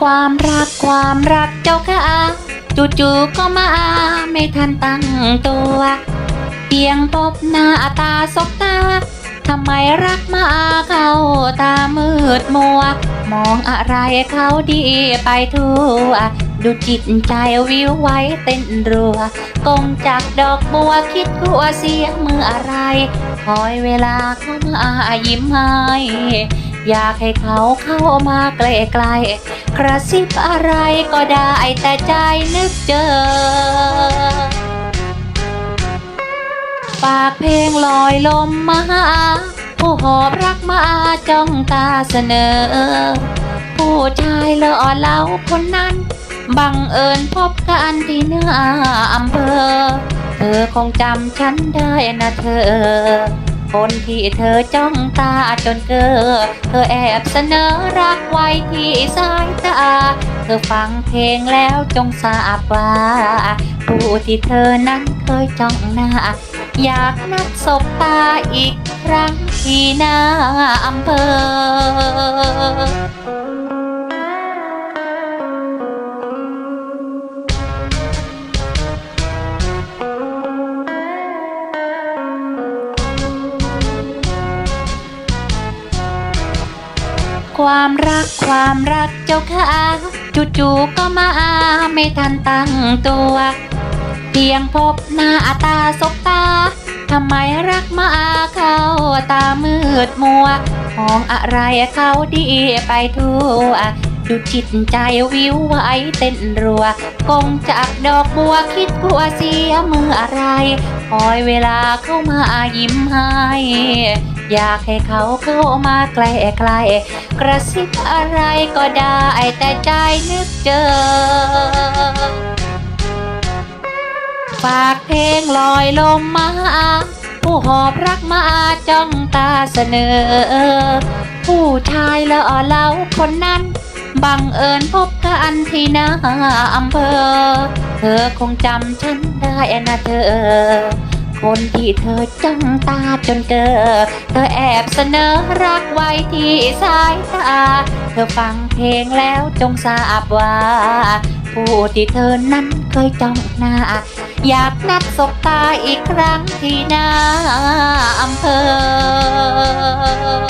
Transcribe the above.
ความรักความรักเจ้าค่ะจู่ๆก็มาไม่ทันตั้งตัว เพียงพบหน้าตาสบตาทำไมรักมาเข้าตามืดมัว มองอะไรเขาดีไปทั่ว ดูจิตใจวิวไว้เต้นรัว กงจากดอกบัวคิดกลัวเสียเมื่ออะไร คอยเวลาเขามายิ้มให้ อยากให้เขาเข้ามาใกล้ๆ กระซิบอะไรก็ได้แต่ใจนึกเจอ ปากเพลงลอยลมมาหาผู้หอบรักมาจ้องตาเสนอ ผู้ชายเลอเล่าคนนั้น บังเอิญพบกันที่หน้าอำเภอ เธอคงจำฉันได้นะเธอ คนที่เธอจ้องตาจนเกอเธอแอบเสนอรักไว้ที่สายตา เธอฟังเพลงแล้วจงทราบว่าผู้ที่เธอนั้นเคยจ้องหน้า อยากนัดสบตาอีกครั้งที่หน้าอำเภอ ความรักความรักเจ้าค่ะจู่ๆก็มาไม่ทันตั้งตัว เพียงพบหน้าตาสบตาทำไมรักมาเข้าตามืดมัวมองอะไรเขาดีไปทั่วดูจิตใจวิวไวเต้นรัวกงจากดอกบัวคิดกลัวเสียมืออะไร คอยเวลาเข้ามายิ้มให้ อยากให้เขาเข้ามาใกล้ๆกระซิบอะไรก็ได้แต่ใจนึกเจอ ฝากเพลงลอยลมมา ผู้หอบรักมาจ้องตาเสนอ ผู้ชายละอ่อเล่าคนนั้นบังเอิญพบกันที่หน้าอำเภอ เธอคงจำฉันได้นะเธอ คนที่เธอจ้องตาจนเกิดเธอแอบเสนอรักไว้ที่สายตา เธอฟังเพลงแล้วจงทราบว่า ผู้ที่เธอนั้นเคยจ้องหน้า อยากนัดสบตาอีกครั้งที่หน้าอำเภอ